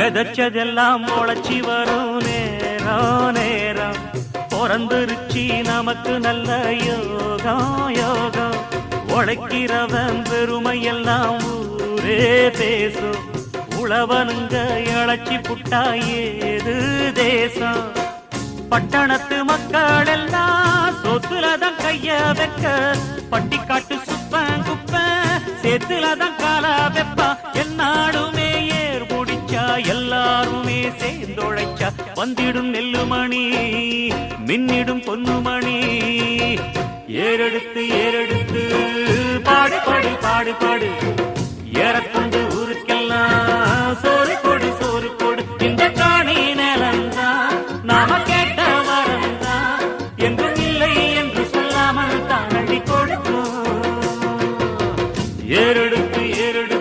விதைச்சதெல்லாம் முளைச்சி வரும் நேரம் நேரம் பிறந்துருச்சி நமக்கு நல்ல யோகம் யோகம். உழைக்கிறவன் பெருமையெல்லாம் ஊரே பேசும் உழவனுங்க இழைச்சி புட்டா ஏது தேசம்? பட்டணத்து மக்கள் எல்லாம் சொத்துலதான் கைய வைக்க. பட்டிக்காட்டு சுப்பன் குப்பன் சேத்துலதான் காலா வெப்பா. சேர்ந்தோழைச்சா வந்திடும் நெல்லுமணி மின்னிடும் பொன்னுமணி. ஏறெடுத்து ஏறெடுத்து பாடு பாடு பாடு பாடு. ஏறக்கொண்டு ஊருக்கெல்லாம் சோறு கொடு சோறு கொடு. இந்த காணி நிலந்தா நாம கேட்ட வரந்தா என்றும் இல்லை என்று சொல்லாமல் தானடி கொடுக்கும். ஏறெடுத்து ஏறெடுத்து